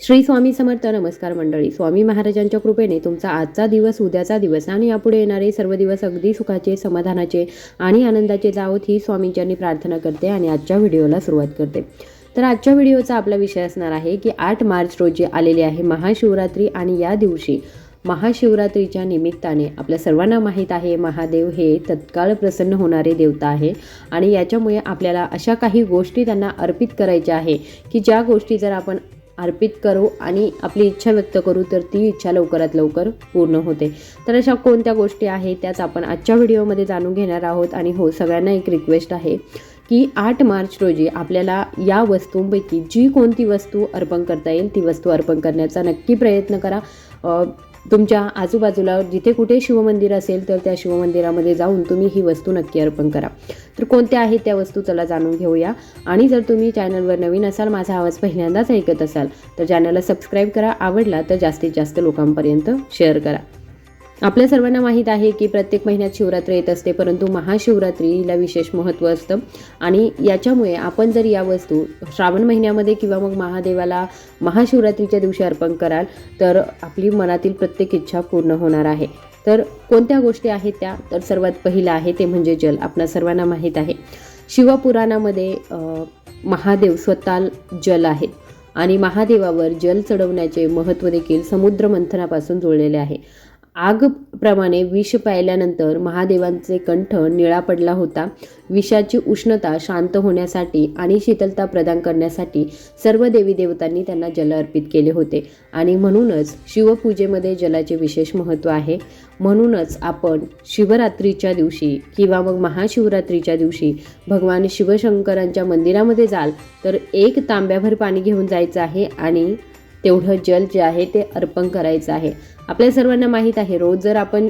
श्री स्वामी समर्थ नमस्कार मंडळी. स्वामी महाराजांच्या कृपेने तुमचा आजचा दिवस उद्याचा दिवस आणि यापुढे येणारे सर्व दिवस अगदी सुखाचे समाधानाचे आणि आनंदाचे जावोत ही स्वामींच्यांनी प्रार्थना करते आणि आजच्या व्हिडिओला सुरुवात करते. तर आजच्या व्हिडिओचा आपला विषय असणार आहे की आठ मार्च रोजी आलेली आहे महाशिवरात्री आणि या दिवशी महाशिवरात्रीच्या निमित्ताने आपल्या सर्वांना माहीत आहे महादेव हे तत्काळ प्रसन्न होणारे देवता आहे आणि याच्यामुळे आपल्याला अशा काही गोष्टी त्यांना अर्पित करायच्या आहे की ज्या गोष्टी जर आपण अर्पित करू आणि आपली इच्छा व्यक्त करू तर ती इच्छा लवकरात लवकर पूर्ण होते. तर अशा कोणत्या गोष्टी आहेत त्याच आपण आजच्या व्हिडिओमध्ये जाणून घेणार आहोत. आणि हो सगळ्यांना एक रिक्वेस्ट आहे की आठ मार्च रोजी आपल्याला या वस्तूंपैकी जी कोणती वस्तू अर्पण करता येईल ती वस्तू अर्पण करण्याचा नक्की प्रयत्न करा. तुमच्या आजूबाजूला जिथे कुठे शिवमंदिर असेल तर त्या शिवमंदिरामध्ये जाऊन तुम्ही ही वस्तू नक्की अर्पण करा. तर कोणत्या आहेत त्या वस्तू चला जाणून घेऊया. आणि जर तुम्ही चॅनलवर नवीन असाल माझा आवाज पहिल्यांदाच ऐकत असाल तर चॅनलला सबस्क्राईब करा. आवडला तर जास्तीत जास्त लोकांपर्यंत शेअर करा. आपल्या सर्वांना माहीत आहे की प्रत्येक महिन्यात शिवरात्र येत असते परंतु महाशिवरात्रीला विशेष महत्त्व असतं. आणि याच्यामुळे आपण जर या वस्तू श्रावण महिन्यामध्ये किंवा मग महादेवाला महाशिवरात्रीच्या दिवशी अर्पण कराल तर आपली मनातील प्रत्येक इच्छा पूर्ण होणार आहे. तर कोणत्या गोष्टी आहेत त्या? तर सर्वात पहिलं आहे ते म्हणजे जल. आपल्या सर्वांना माहीत आहे. शिवपुराणामध्ये महादेव स्वतः जल आहेत. आणि महादेवावर जल चढवण्याचे महत्त्व देखील समुद्र मंथनापासून जुळलेले आहे. आगप्रमाणे विष प्यायल्यानंतर महादेवांचे कंठ निळा पडला होता. विषाची उष्णता शांत होण्यासाठी आणि शीतलता प्रदान करण्यासाठी सर्व देवी देवतांनी त्यांना जल अर्पित केले होते. आणि म्हणूनच शिवपूजेमध्ये जलाचे विशेष महत्त्व आहे. म्हणूनच आपण शिवरात्रीच्या दिवशी किंवा मग महाशिवरात्रीच्या दिवशी भगवान शिवशंकरांच्या मंदिरामध्ये जाल तर एक तांब्याभर पाणी घेऊन जायचं आहे आणि तेवढं जल जे आहे ते अर्पण करायचं आहे. आपल्या सर्वांना माहीत आहे रोज जर आपण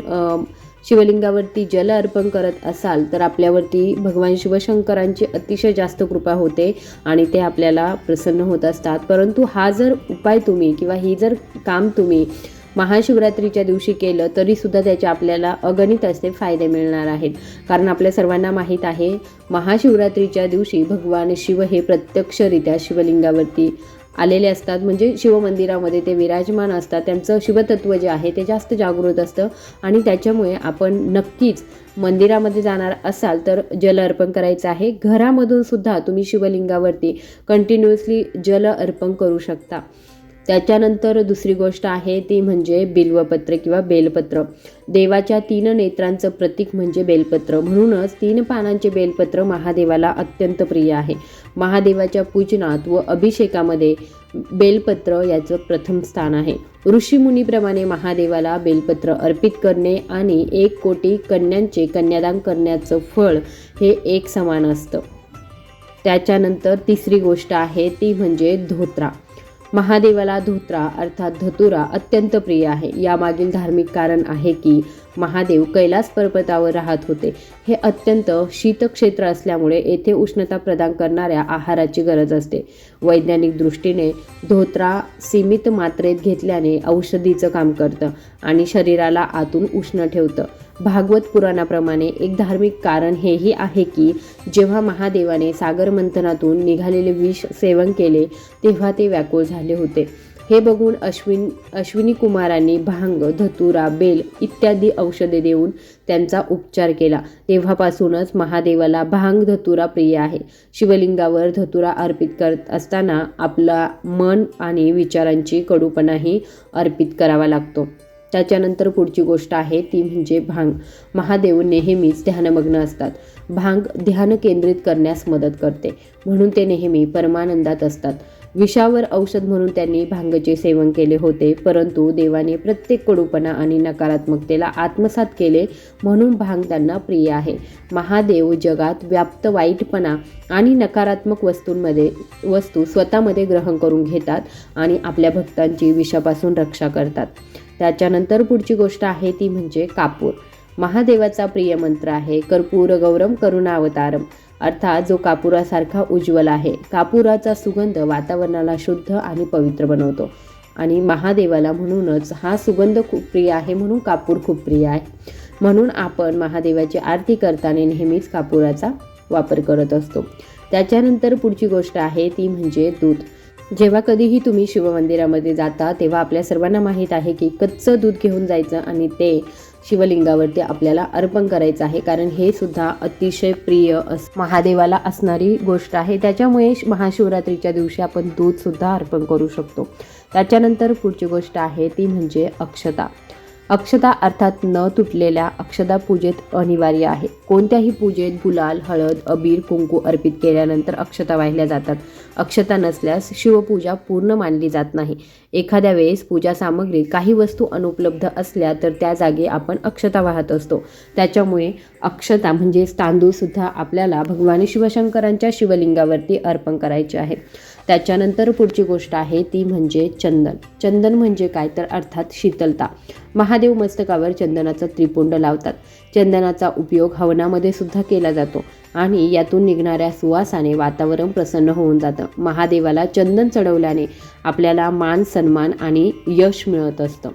शिवलिंगावरती जल अर्पण करत असाल तर आपल्यावरती भगवान शिवशंकरांची अतिशय जास्त कृपा होते आणि ते आपल्याला प्रसन्न होत असतात. परंतु हा जर उपाय तुम्ही किंवा ही जर काम तुम्ही महाशिवरात्रीच्या दिवशी केलं तरीसुद्धा त्याचे आपल्याला अगणित असे फायदे मिळणार आहेत. कारण आपल्या सर्वांना माहीत आहे महाशिवरात्रीच्या दिवशी भगवान शिव हे प्रत्यक्षरित्या शिवलिंगावरती आलेले असतात. म्हणजे शिवमंदिरामध्ये ते विराजमान असतात. त्यांचं शिवतत्व जे आहे ते जास्त जागृत असतं. आणि त्याच्यामुळे आपण नक्कीच मंदिरामध्ये जाणार असाल तर जल अर्पण करायचं आहे. घरामधून सुद्धा तुम्ही शिवलिंगावरती कंटिन्युअसली जल अर्पण करू शकता. त्याच्यानंतर दुसरी गोष्ट आहे ती म्हणजे बिल्वपत्र किंवा बेलपत्र. देवाच्या तीन नेत्रांचं प्रतीक म्हणजे बेलपत्र. म्हणूनच तीन पानांचे बेलपत्र महादेवाला अत्यंत प्रिय आहे. महादेवाच्या पूजनात व अभिषेकामध्ये बेलपत्र याचं प्रथम स्थान आहे. ऋषीमुनीप्रमाणे महादेवाला बेलपत्र अर्पित करणे आणि एक कोटी कन्यांचे कन्यादान करण्याचं फळ हे एक समान असतं. त्याच्यानंतर तिसरी गोष्ट आहे ती म्हणजे धोत्रा. महादेवाला धोत्रा अर्थात धतुरा अत्यंत प्रिय आहे. यामागील धार्मिक कारण आहे की महादेव कैलास पर्वतावर राहत होते. हे अत्यंत शीतक्षेत्र असल्यामुळे येथे उष्णता प्रदान करणाऱ्या आहाराची गरज असते. वैज्ञानिक दृष्टीने धोत्रा सीमित मात्रेत घेतल्याने औषधीचं काम करतं आणि शरीराला आतून उष्ण ठेवतं. भागवत पुराणाप्रमाणे एक धार्मिक कारण हेही आहे की जेव्हा महादेवाने सागर मंथनातून निघालेले विष सेवन केले तेव्हा ते व्याकुळ झाले होते. हे बघून अश्विन अश्विनी कुमारांनी भांग धतुरा बेल इत्यादी औषधे देऊन त्यांचा उपचार केला. तेव्हापासूनच महादेवाला भांग धतुरा प्रिय आहे. शिवलिंगावर धतुरा अर्पित करत असताना आपला मन आणि विचारांची कडूपणाही अर्पित करावा लागतो. त्याच्यानंतर पुढची गोष्ट आहे ती म्हणजे भांग. महादेव नेहमीच ध्यानमग्न असतात. भांग ध्यान केंद्रित करण्यास मदत करते. म्हणून ते नेहमी परमानंदात असतात. विषावर औषध म्हणून त्यांनी भांगचे सेवन केले होते परंतु देवाने प्रत्येक कडूपणा आणि नकारात्मकतेला आत्मसात केले म्हणून भांग त्यांना प्रिय आहे. महादेव जगात व्याप्त वाईटपणा आणि नकारात्मक वस्तूंमध्ये वस्तू स्वतःमध्ये ग्रहण करून घेतात आणि आपल्या भक्तांची विषापासून रक्षा करतात. त्याच्यानंतर पुढची गोष्ट आहे ती म्हणजे कापूर. महादेवाचा प्रिय मंत्र आहे कर्पूर गौरम करुणावतारम. अर्थात जो कापुरासारखा उज्ज्वल आहे. कापुराचा सुगंध वातावरणाला शुद्ध आणि पवित्र बनवतो. आणि महादेवाला म्हणूनच हा सुगंध खूप प्रिय आहे म्हणून कापूर खूप प्रिय आहे. म्हणून आपण महादेवाची आरती करताना नेहमीच कापुराचा वापर करत असतो. त्याच्यानंतर पुढची गोष्ट आहे ती म्हणजे दूध. जेव्हा कधीही तुम्ही शिवमंदिरामध्ये जाता तेव्हा आपल्या सर्वांना माहीत आहे की कच्चं दूध घेऊन जायचं आणि ते शिवलिंगावरती आपल्याला अर्पण करायचं आहे. कारण हे सुद्धा अतिशय प्रिय अस महादेवाला असणारी गोष्ट आहे. त्याच्यामुळे महाशिवरात्रीच्या दिवशी आपण दूधसुद्धा अर्पण करू शकतो. त्याच्यानंतर पुढची गोष्ट आहे ती म्हणजे अक्षता. अक्षता अर्थात न तुटलेल्या अक्षता पूजेत अनिवार्य आहे. कोणत्याही पूजेत गुलाल हळद अबीर कुंकू अर्पित केल्यानंतर अक्षता वाहिल्या जातात. अक्षता नसल्यास शिवपूजा पूर्ण मानली जात नाही. एखाद्या वेळेस पूजा सामग्रीत काही वस्तू अनुपलब्ध असल्या तर त्या जागी आपण अक्षता वाहत असतो. त्याच्यामुळे अक्षता म्हणजेच तांदूळसुद्धा आपल्याला भगवान शिवशंकरांच्या शिवलिंगावरती अर्पण करायचे आहे. त्याच्यानंतर पुढची गोष्ट आहे ती म्हणजे चंदन. चंदन म्हणजे काय? तर अर्थात शीतलता. महादेव मस्तकावर चंदनाचा त्रिपुंड लावतात. चंदनाचा उपयोग हवनामध्ये सुद्धा केला जातो आणि यातून निघणाऱ्या सुवासाने वातावरण प्रसन्न होऊन जातं. महादेवाला चंदन चढवल्याने आपल्याला मान सन्मान आणि यश मिळत असतं.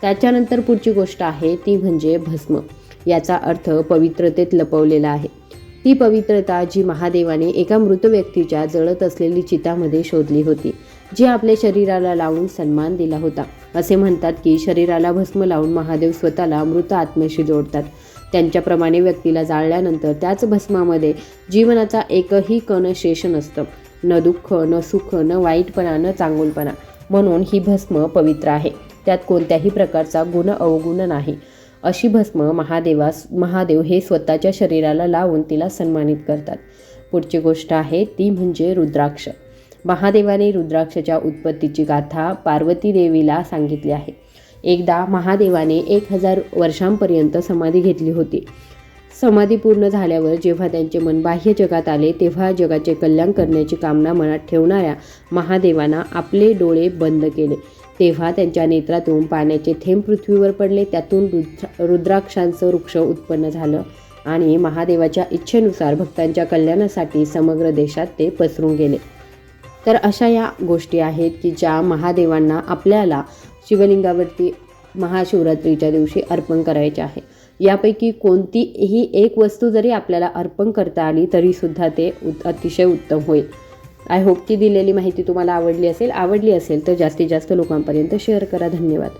त्याच्यानंतर पुढची गोष्ट आहे ती म्हणजे भस्म. याचा अर्थ पवित्रतेत लपवलेला आहे. ती पवित्रता जी महादेवाने एका मृत व्यक्तीच्या जळत असलेली चितामध्ये शोधली होती जी आपल्या शरीराला लावून सन्मान दिला होता. असे म्हणतात की शरीराला भस्म लावून महादेव स्वतःला मृत आत्म्याशी जोडतात. त्यांच्याप्रमाणे व्यक्तीला जाळल्यानंतर त्याच भस्मामध्ये जीवनाचा एकही कण शेष नसतं. न दुःख न सुख न वाईटपणा न चांगुलपणा. म्हणून ही भस्म पवित्र आहे. त्यात कोणत्याही प्रकारचा गुण अवगुण नाही. अशी भस्म महादेवास महादेव हे स्वतःच्या शरीराला लावून तिला सन्मानित करतात. पुढची गोष्ट आहे ती म्हणजे रुद्राक्ष. महादेवाने रुद्राक्षच्या उत्पत्तीची गाथा पार्वती देवीला सांगितली आहे. एकदा महादेवाने एक हजार वर्षांपर्यंत समाधी घेतली होती. समाधी पूर्ण झाल्यावर जेव्हा त्यांचे मन बाह्य जगात आले तेव्हा जगाचे कल्याण करण्याची कामना मनात ठेवणाऱ्या महादेवांना आपले डोळे बंद केले. तेव्हा त्यांच्या नेत्रातून पाण्याचे थेंब पृथ्वीवर पडले. त्यातून रुद्र रुद्राक्षांचं वृक्ष उत्पन्न झालं आणि महादेवाच्या इच्छेनुसार भक्तांच्या कल्याणासाठी समग्र देशात ते पसरून गेले. तर अशा या गोष्टी आहेत की ज्या महादेवांना आपल्याला शिवलिंगावरती महाशिवरात्रीच्या दिवशी अर्पण करायचे आहे. यापैकी कोणतीही एक वस्तू जरी आपल्याला अर्पण करता आली तरीसुद्धा ते उत अतिशय उत्तम होईल. आय होप की दिलेली माहिती तुम्हाला आवडली असेल आवडली असेल तर जास्तीत जास्त लोकांपर्यंत शेअर करा. धन्यवाद.